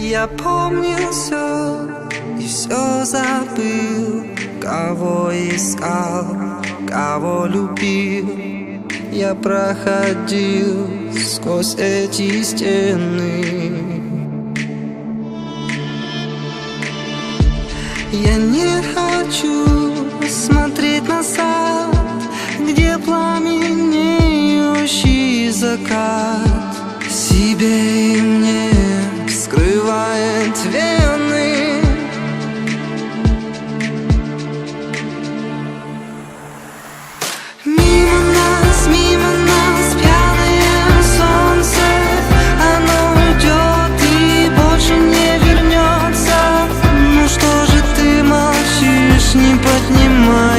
Я помнил все и все забыл Кого искал, кого любил. Я проходил сквозь эти стены. Я не хочу смотреть назад Где пламенеющий закат. Себе и мне вернется